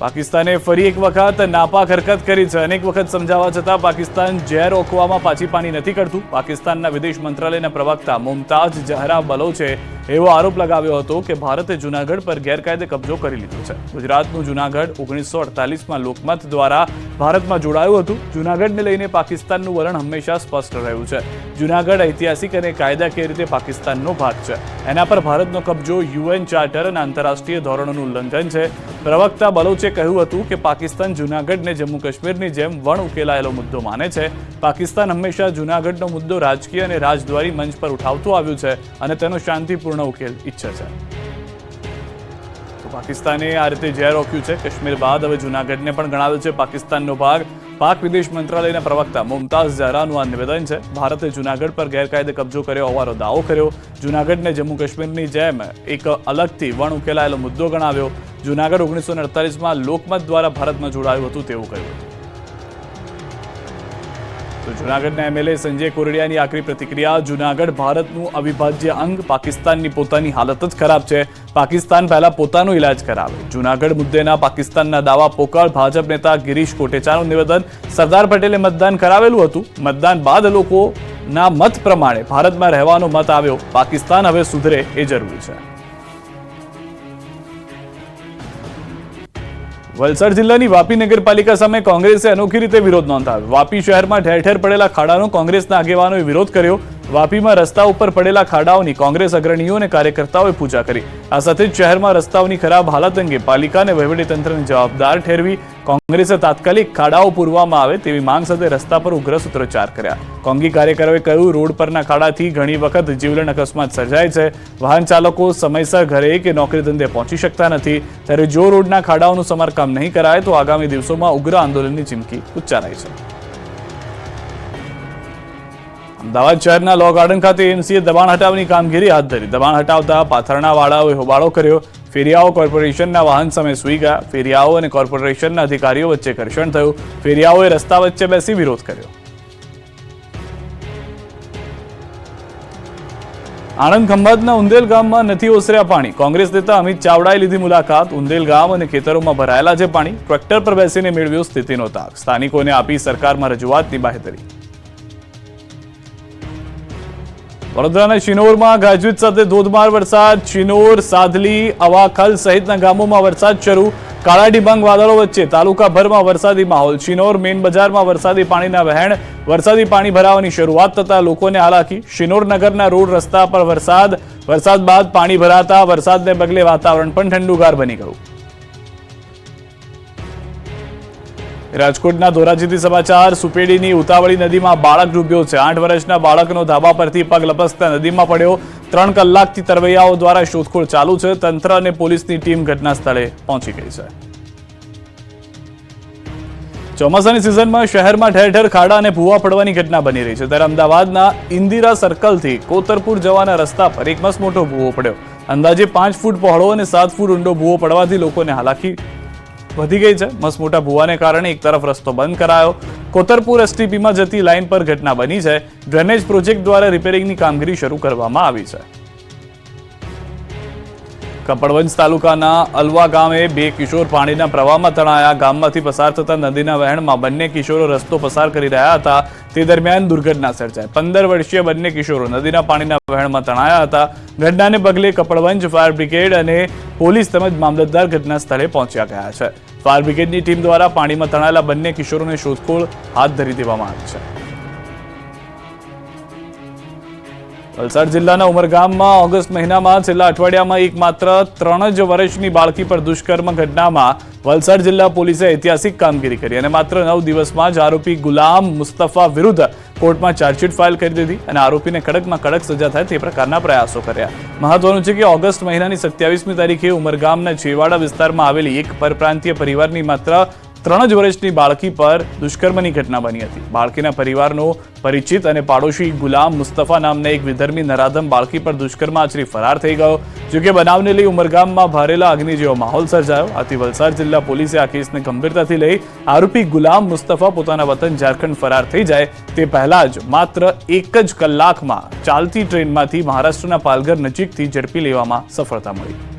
A: પાકિસ્તાને ફરી એક વખત નાપાક હરકત કરી છે. અનેક વખત સમજાવવા છતાં પાકિસ્તાન ઝેર રોકવામાં પાછી પાણી નથી કરતું. પાકિસ્તાનના વિદેશ મંત્રાલયના પ્રવક્તા મુમતાઝ જહરા બલોચે એવો આરોપ લગાવ્યો હતો કે ભારતે જૂનાગઢ પર ગેરકાયદે કબજો કરી લીધો છે. ગુજરાતનું જૂનાગઢ ઓગણીસો અડતાલીસમાં લોકમત દ્વારા ભારતમાં જોડાયું હતું. જૂનાગઢને લઈને પાકિસ્તાનનું વલણ હંમેશા સ્પષ્ટ રહ્યું છે. જૂનાગઢ ઐતિહાસિક અને કાયદાકીય રીતે પાકિસ્તાનનો ભાગ છે. એના પર ભારતનો કબજો યુએન ચાર્ટર અને આંતરરાષ્ટ્રીય ધોરણોનું ઉલ્લંઘન છે. પ્રવક્તા બલોચે કહ્યું હતું કે પાકિસ્તાન જૂનાગઢને જમ્મુ કાશ્મીરની જેમ વણ ઉકેલાયેલો મુદ્દો માને છે. પાકિસ્તાન હંમેશા જૂનાગઢનો મુદ્દો રાજકીય અને રાજદ્વારી મંચ પર ઉઠાવતું આવ્યું છે અને તેનો શાંતિપૂર્ણ ઉકેલ ઈચ્છે છે. પાકિસ્તાને આ રીતે ઝેર રોક્યું છે. કાશ્મીર બાદ હવે જૂનાગઢને પણ ગણાવ્યું છે પાકિસ્તાનનો ભાગ. પાક વિદેશ મંત્રાલયના પ્રવક્તા મુમતાઝ ઝહરાનું આ નિવેદન છે. ભારતે જૂનાગઢ પર ગેરકાયદે કબજો કર્યો હોવાનો દાવો કર્યો. જૂનાગઢને જમ્મુ કાશ્મીરની જેમ એક અલગથી વણ ઉકેલાયેલો મુદ્દો ગણાવ્યો. જૂનાગઢ ઓગણીસો અડતાલીસમાં લોકમત દ્વારા ભારતમાં જોડાયું હતું તેવું કહ્યું હતું. તો જૂનાગઢના એમએલએ સંજય કોરડિયાની આકરી પ્રતિક્રિયા. જૂનાગઢ ભારતનું અવિભાજ્ય અંગ પાકિસ્તાનની પોતાની હાલત જ ખરાબ છે. પાકિસ્તાન પહેલા પોતાનો ઇલાજ કરાવે. જૂનાગઢ મુદ્દેના પાકિસ્તાનના દાવા પોકાર ભાજપ નેતા ગિરીશ કોટેચાનું નિવેદન સરદાર પટેલે મતદાન કરાવેલું હતું. મતદાન બાદ લોકોના મત પ્રમાણે ભારતમાં રહેવાનો મત આવ્યો. પાકિસ્તાન હવે સુધરે એ જરૂરી છે. વલસાડ જિલ્લાની વાપી નગરપાલિકા સામે કોંગ્રેસે અનોખી રીતે વિરોધ નોંધાવ્યો. વાપી શહેરમાં ઠેર ઠેર પડેલા ખાડાનો કોંગ્રેસના આગેવાનોએ વિરોધ કર્યો. વાપીમાં રસ્તા ઉપર પડેલા ખાડાઓની કોંગ્રેસ અગ્રણીઓ અને કાર્યકર્તાઓએ પૂજા કરી. આ સાથે જ શહેરમાં રસ્તાઓની ખરાબ હાલત અંગે પાલિકા અને વહીવટીતંત્રને જવાબદાર ઠેરવી કોંગ્રેસે તાત્કાલિક ખાડાઓ પૂરવામાં આવે તેવી માંગ સાથે રસ્તા પર ઉગ્ર સૂત્રોચ્ચાર કર્યા. કોંગી કાર્યકરોએ કહ્યું, રોડ પરના ખાડાથી ઘણી વખત જીવલેણ અકસ્માત સર્જાય છે. વાહન ચાલકો સમયસર ઘરે કે નોકરી ધંધે પહોંચી શકતા નથી. ત્યારે જો રોડના ખાડાઓનું સમારકામ નહીં કરાય, તો આગામી દિવસોમાં ઉગ્ર આંદોલનની ચીમકી ઉચ્ચારાય છે. અમદાવાદ શહેરના લો ગાર્ડન ખાતે એમસીએ દબાણ હટાવની કામગીરી હાથ ધરી. દબાણ હટાવતા પાથરણા વાળાઓએ હોબાળો કર્યો. ફેરિયાઓ કોર્પોરેશનના વાહન સામે સૂઈ ગયા. ફેરિયાઓ અને કોર્પોરેશનના અધિકારીઓ વચ્ચે ઘર્ષણ થયું. ફેરિયાઓએ રસ્તા વચ્ચે બેસી વિરોધ કર્યો. આણંદ ખંભાતના ઉંદેલ ગામમાં નથી ઓસર્યા પાણી. કોંગ્રેસ નેતા અમિત ચાવડાએ લીધી મુલાકાત. ઉંદેલ ગામ અને ખેતરોમાં ભરાયેલા છે પાણી ટ્રેક્ટર પર બેસીને મેળવ્યો સ્થિતિનો તાક સ્થાનિકોને આપી સરકારમાં રજૂઆતની બાહેધરી. વડોદરાના શિનોરમાં ગાજવીજ સાથે ધોધમાર વરસાદ. શિનોર, સાધલી, અવાખલ સહિતના ગામોમાં વરસાદ શરૂ. કાળા ડિબાંગ વાદળો વચ્ચે તાલુકાભરમાં વરસાદી માહોલ. શિનોર મેઇન બજારમાં વરસાદી પાણીના વહેણ. વરસાદી પાણી ભરાવાની શરૂઆત થતાં લોકોને હાલાકી. શિનોર નગરના રોડ રસ્તા પર વરસાદ. વરસાદ બાદ પાણી ભરાતા વરસાદને પગલે વાતાવરણ પણ ઠંડુગાર બની ગયું. રાજકોટના ધોરાજીથી સમાચાર, સુપેડીની ઉતાવળી નદીમાં બાળક ડૂબ્યો છે. આઠ વર્ષના બાળકનો ધાબા પરથી પગ લપસતા નદીમાં પડ્યો. ત્રણ કલાકથી તરવૈયાઓ દ્વારા શોધખોળ ચાલુ છે. તંત્ર અને પોલીસની ટીમ ઘટના સ્થળે પહોંચી ગઈ છે. ચોમાસાની સિઝનમાં શહેરમાં ઠેર ઠેર ખાડા અને ભૂવા પડવાની ઘટના બની રહી છે. ત્યારે અમદાવાદના ઇન્દિરા સર્કલથી કોતરપુર જવાના રસ્તા પર એક મસ્ત મોટો ભૂવો પડ્યો. અંદાજે પાંચ ફૂટ પહોળો અને સાત ફૂટ ઊંડો ભૂવો પડવાથી લોકોને હાલાકી વધી ગઈ છે. મસ્ત મોટા ભૂવાને કારણે એક તરફ રસ્તો બંધ કરાયો. કોતરપુર એસટીપીમાં જતી લાઇન પર ઘટના બની છે. ડ્રેનેજ પ્રોજેક્ટ દ્વારા રિપેરિંગની કામગીરી શરૂ કરવામાં આવી છે. કપડવંજ તાલુકાના અલવા ગામે બે કિશોર પાણીના પ્રવાહમાં તણાયા. ગામમાંથી પસાર થતા નદીના વહેણમાં બંને કિશોરો રસ્તો પસાર કરી રહ્યા હતા. તે દરમિયાન દુર્ઘટના સર્જાઈ. પંદર વર્ષીય બંને કિશોરો નદીના પાણીના વહેણમાં તણાયા હતા. ઘટનાને પગલે કપડવંજ ફાયર બ્રિગેડ અને પોલીસ તેમજ મામલતદાર ઘટના સ્થળે પહોંચ્યા ગયા છે. ફાયર બ્રિગેડની ટીમ દ્વારા પાણીમાં તણાયેલા બંને કિશોરોને શોધખોળ હાથ ધરી દેવામાં આવી છે. વલસાડ જિલ્લાના ઉમરગામમાં ઓગસ્ટ મહિનામાં છેલ્લા અઠવાડિયામાં એક ત્રણ જ વર્ષની બાળકી પર દુષ્કર્મ ઘટનામાં વલસાડ જિલ્લા પોલીસે ઐતિહાસિક કામગીરી કરી અને માત્ર નવ દિવસમાં જ આરોપી ગુલામ મુસ્તફા વિરુદ્ધ કોર્ટમાં ચાર્જશીટ ફાઇલ કરી દીધી અને આરોપીને કડકમાં કડક સજા થાય તે પ્રકારના પ્રયાસો કર્યા. મહત્વનું છે કે ઓગસ્ટ મહિનાની સત્યાવીસમી તારીખે ઉમરગામના છેવાડા વિસ્તારમાં આવેલી એક પરપ્રાંતીય પરિવારની માત્ર ત્રણ જ વર્ષની બાળકી પર દુષ્કર્મની ઘટના બની હતી. બાળકીના પરિવારનો પરિચિત અને પાડોશી ગુલામ મુસ્તફા નામના એક વિધર્મી નરાધમ બાળકી પર દુષ્કર્મ આચરી ફરાર થઈ ગયો જોકે બનાવને લઈ ઉમરગામમાં ભારેલા અગ્નિ જેવો માહોલ સર્જાયો. આથી વલસાડ જિલ્લા પોલીસે આ કેસને ગંભીરતાથી લઈ આરોપી ગુલામ મુસ્તફા પોતાના વતન ઝારખંડ ફરાર થઈ જાય તે પહેલા જ માત્ર એક જ કલાકમાં ચાલતી ટ્રેનમાંથી મહારાષ્ટ્રના પાલઘર નજીકથી ઝડપી લેવામાં સફળતા મળી.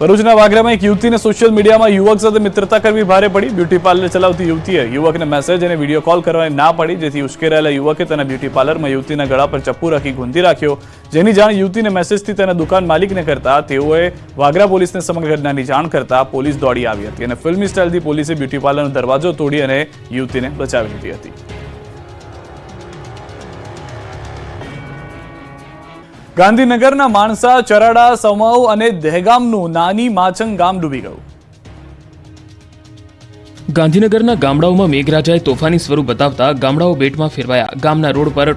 A: ભરૂચના વાગરામાં એક યુવતીને સોશિયલ મીડિયામાં યુવક સાથે મિત્રતા કરવી ભારે પડી. બ્યુટી પાર્લર ચલાવતી યુવતીએ યુવકને મેસેજ અને વીડિયો કોલ કરવાની ના પડી, જેથી ઉશ્કેરાયેલા યુવકે તેના બ્યુટી પાર્લરમાં યુવતીના ગળા પર ચપ્પુ રાખી ગુંધી રાખ્યો. જેની જાણ યુવતીને મેસેજથી તેના દુકાન માલિકને કરતા તેઓએ વાગરા પોલીસને સમગ્ર ઘટનાની જાણ કરતા પોલીસ દોડી આવી હતી અને ફિલ્મી સ્ટાઇલથી પોલીસે બ્યુટી પાર્લરનો દરવાજો તોડી અને યુવતીને બચાવી લીધી હતી. ગાંધીનગરના માણસા, ચરાડા સમાઉ અને દહેગામનું નાની માચંગ ગામ ડૂબી ગયું.
B: ગાંધીનગરના ગામડાઓમાં મેઘરાજાએ તોફાની સ્વરૂપ બતાવતા ગામડાઓ બેટમાં ફેરવાયા. ગામના રોડ પર